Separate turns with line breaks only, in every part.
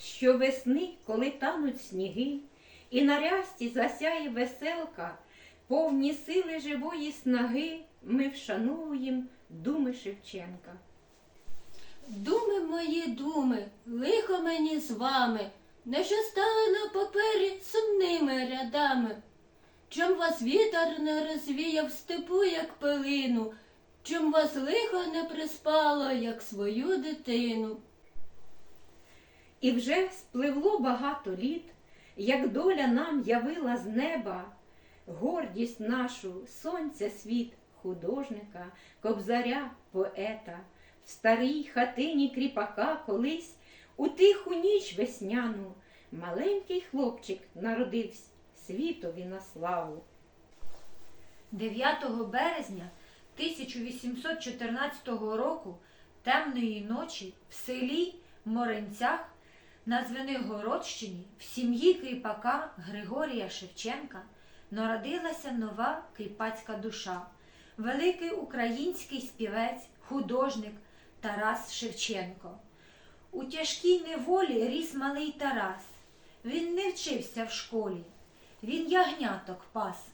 що весни, коли тануть сніги, і на рясті засяє веселка, повні сили живої снаги, ми вшануємо думи Шевченка.
Думи мої думи, лихо мені з вами, не що стали на папері сумними рядами. Чом вас вітер не розвіяв степу, як пилину, чом вас лихо не приспало, як свою дитину.
І вже спливло багато літ, як доля нам явила з неба гордість нашу, сонця світ, художника, кобзаря, поета, в старій хатині кріпака колись у тиху ніч весняну маленький хлопчик народився світові на славу.
9 березня 1814 року темної ночі в селі Моринцях на Звенигородщині в сім'ї кріпака Григорія Шевченка народилася нова кріпацька душа, великий український співець, художник Тарас Шевченко. У тяжкій неволі ріс малий Тарас. Він не вчився в школі, він ягняток пас.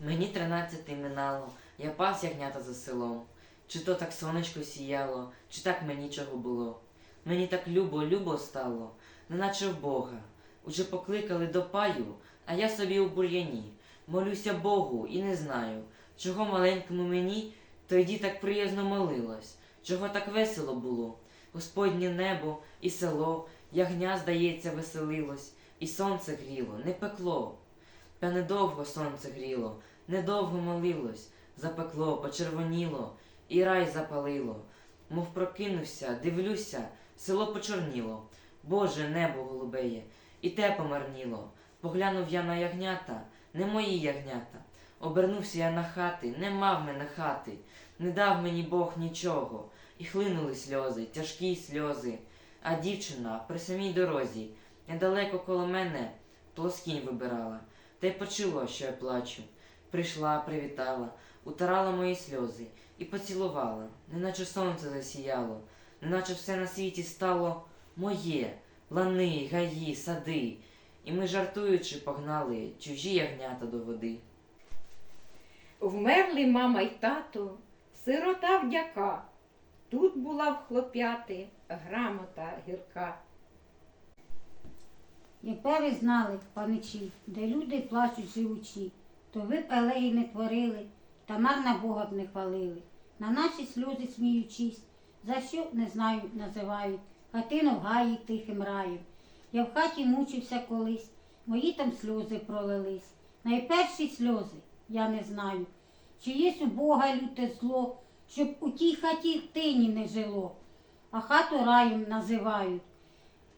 Мені тринадцяти минало, я пас ягнята за селом. Чи то так сонечко сіяло, чи так мені чого було. Мені так любо, любо стало, неначе в Бога. Уже покликали до паю, а я собі у бур'яні. Молюся Богу і не знаю, чого маленькому мені тоді так приязно молилось, чого так весело було. Господнє небо і село, ягня, здається, веселилось, і сонце гріло, не пекло. Та недовго сонце гріло, недовго молилось, запекло, почервоніло, і рай запалило. Мов прокинувся, дивлюся, село почорніло. Боже, небо голубеє, і те помарніло. Поглянув я на ягнята, не мої ягнята. Обернувся я на хати, не мав мене хати, не дав мені Бог нічого. І хлинули сльози, тяжкі сльози. А дівчина при самій дорозі, недалеко коло мене, плоскінь вибирала. Та й почуло, що я плачу. Прийшла, привітала, утирала мої сльози і поцілувала, неначе сонце засіяло, неначе все на світі стало моє, лани, гаї, сади. І ми, жартуючи, погнали чужі ягнята до води.
Вмерли мама й тато, сирота вдяка. Тут була в хлоп'яти грамота гірка.
Якби ви знали, паничі, де люди плачуть живучі, то ви б елеї не творили, та марна Бога б не хвалили. На наші сльози сміючись, за що не знаю, називають, хатину в гаї тихим раєм. Я в хаті мучився колись, мої там сльози пролились. Найперші сльози я не знаю, чи є у Бога люте зло, щоб у тій хаті тині не жило, а хату раєм називають.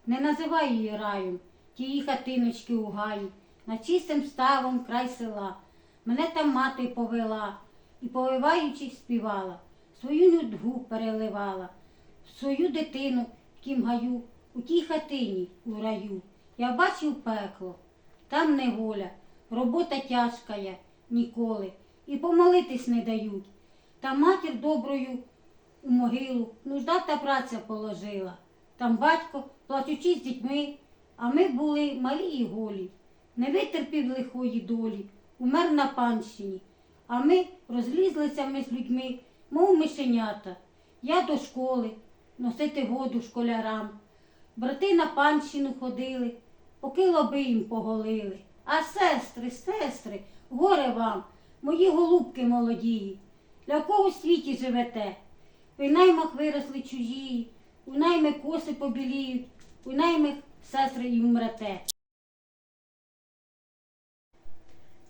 Не називай її раєм, тії хатиночки у гаї, на чистим ставом край села. Мене там мати повела і, повиваючи, співала, свою нудгу переливала, свою дитину в тім гаю, у тій хатині у раю. Я бачив пекло, там неволя, робота тяжка я ніколи, і помолитись не дають. Та матір доброю у могилу нужда та праця положила. Там батько, плачучи з дітьми, а ми були малі і голі. Не витерпів лихої долі, умер на панщині. А ми розлізлися ми з людьми, мов мишенята. Я до школи носити воду школярам. Брати на панщину ходили, поки лоби їм поголили. А сестри, сестри, горе вам, мої голубки молодії. Для кого в світі живете? Ви наймах виросли чужії, у найми коси побіліють, у наймих сестри і вмрете.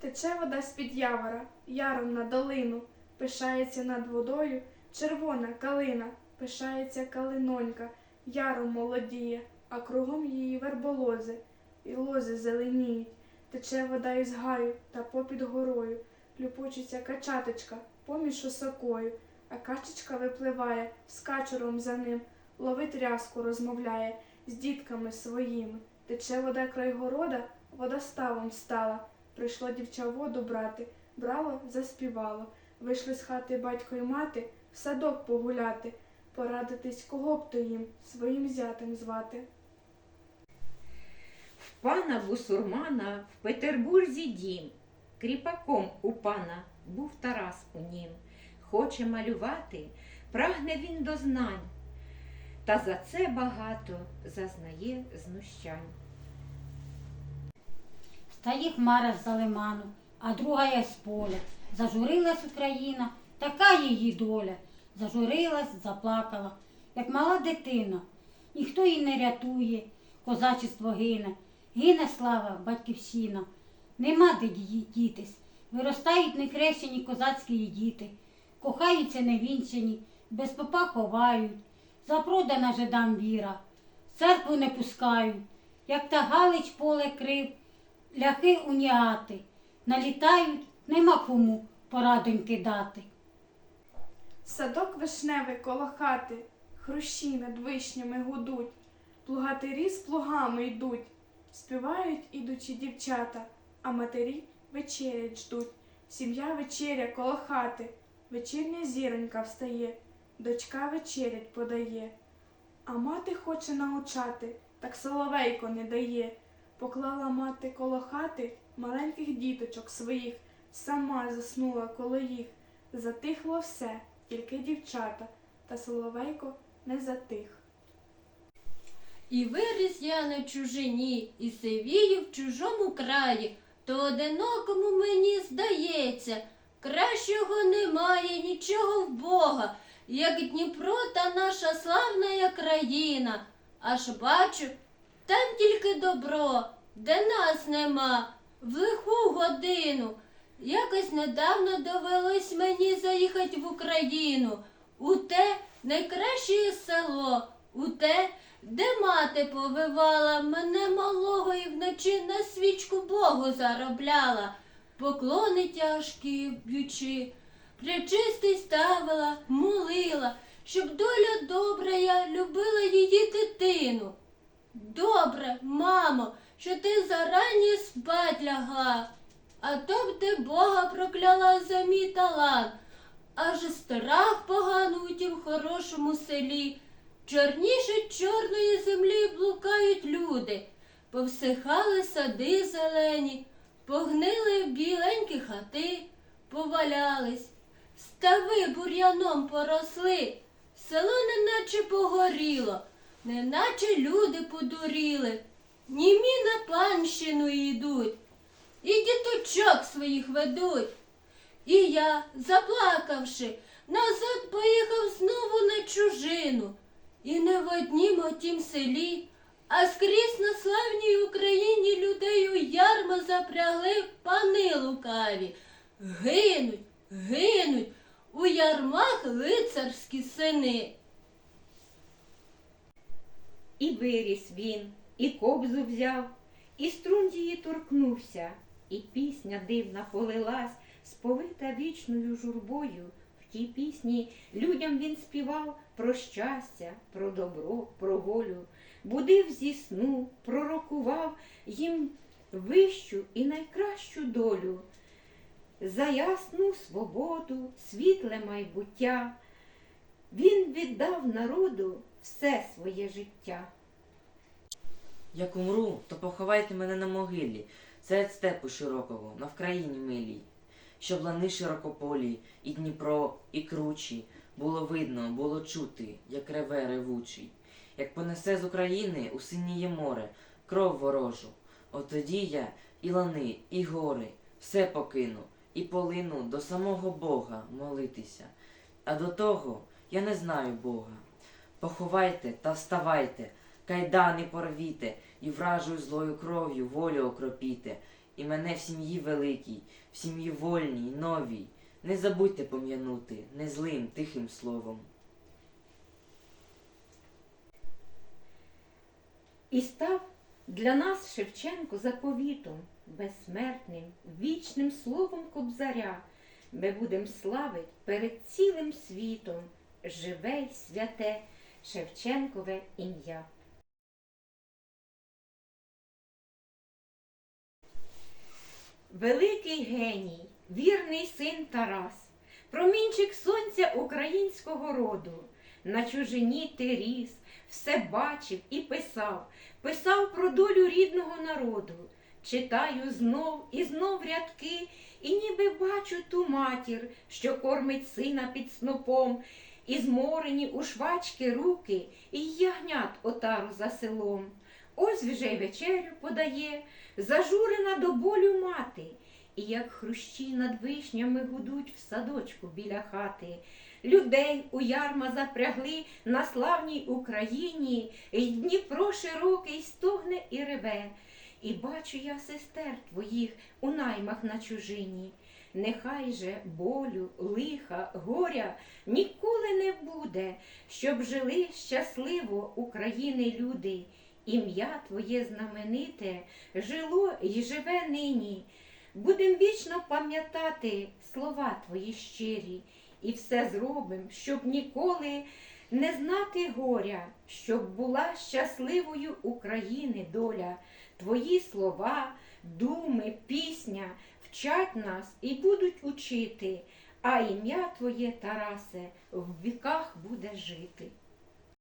Тече вода з-під явора, яром на долину, пишається над водою червона калина, пишається калинонька, яром молодіє, а кругом її верболози, і лози зеленіють. Тече вода із гаю та попід горою, плюпочиться качаточка поміж осокою, а качечка випливає з качуром за ним, ловить рязку, розмовляє з дітками своїми. Тече вода край города, водоставом стала. Прийшло дівча воду брати, брало, заспівало. Вийшли з хати батько й мати в садок погуляти, порадитись, кого б то їм своїм зятем звати.
В пана бусурмана в Петербурзі дім. Кріпаком у пана був Тарас у нім. Хоче малювати, прагне він до знань, та за це багато зазнає знущань.
Стає хмара з-за лиману, а друга я з поля. Зажурилась Україна, така її доля. Зажурилась, заплакала, як мала дитина. Ніхто її не рятує, козачество гине, гине слава, батьківщина. Нема де ді- дітись. Виростають некрещені козацькі діти, кохаються невінчені, без попа ховають, запродана жидам віра, церкву не пускають, як та Галич поле крив, ляхи уніати, налітають, нема кому порадоньки дати.
Садок вишневий коло хати, хрущі над вишнями гудуть, плугатирі з плугами йдуть, співають ідучі дівчата, а матері вечерять ждуть. Сім'я вечеря коло хати, вечірня зіронька встає, дочка вечерять подає. А мати хоче научати, так соловейко не дає. Поклала мати коло хати маленьких діточок своїх, сама заснула коло їх. Затихло все, тільки дівчата, та соловейко не затих.
І виріс я на чужині, і сивію в чужому краї, то одинокому мені здається, кращого немає нічого в Бога, як Дніпро та наша славна країна. Аж бачу, там тільки добро, де нас нема, в лиху годину. Якось недавно довелось мені заїхати в Україну, у те найкраще село, у те, де мати повивала мене малого і вночі на свічку Богу заробляла, поклони тяжкі б'ючи, причистий ставила, молила, щоб доля добра я любила її дитину. Добре, мамо, що ти зарані спать лягла, а то б ти Бога прокляла за мій аж страх поганий у тім хорошому селі. Чорніше чорної землі блукають люди, повсихали сади зелені, погнили біленькі хати, повалялись, стави бур'яном поросли, село неначе погоріло, неначе люди подуріли, німі на панщину йдуть, і діточок своїх ведуть. І я, заплакавши, назад поїхав знову на чужину. І не в однім отім селі, а скрізь на славній Україні людей у ярма запрягли пани лукаві. Гинуть, гинуть у ярмах лицарські сини.
І виріс він, і кобзу взяв, і струн її торкнувся, і пісня дивна полилась, сповита вічною журбою. В тій пісні людям він співав про щастя, про добро, про волю, будив зі сну, пророкував їм вищу і найкращу долю, за ясну свободу, світле майбуття. Він віддав народу все своє життя.
Як умру, то поховайте мене на могилі, серед степу широкого, на Вкраїні милій, щоб лани широкополі, і Дніпро, і кручі, було видно, було чути, як реве ревучий, як понесе з України у синіє море, кров ворожу. От тоді я і лани, і гори, все покину, і полину до самого Бога молитися. А до того я не знаю Бога. Поховайте та вставайте, кайдани порвіте, і вражою злою кров'ю волю окропіте, і мене в сім'ї великій, в сім'ї вольній, новій. Не забудьте пом'янути не злим, тихим словом.
І став для нас Шевченко заповітом, безсмертним, вічним словом кобзаря. Ми будем славить перед цілим світом живе й святе Шевченкове ім'я. Великий геній, вірний син Тарас, промінчик сонця українського роду, на чужині ти ріс, все бачив і писав, писав про долю рідного народу. Читаю знов і знов рядки, і ніби бачу ту матір, що кормить сина під снопом, і зморені у швачки руки, і ягнят отару за селом. Ось вже й вечерю подає, зажурена до болю мати, і як хрущі над вишнями гудуть в садочку біля хати. Людей у ярма запрягли на славній Україні, й Дніпро широкий стогне і реве. І бачу я сестер твоїх у наймах на чужині. Нехай же болю, лиха, горя ніколи не буде, щоб жили щасливо України люди. Ім'я Твоє знамените жило й живе нині. Будем вічно пам'ятати слова Твої щирі, і все зробим, щоб ніколи не знати горя, щоб була щасливою України доля. Твої слова, думи, пісня вчать нас і будуть учити, а ім'я Твоє, Тарасе, в віках буде жити.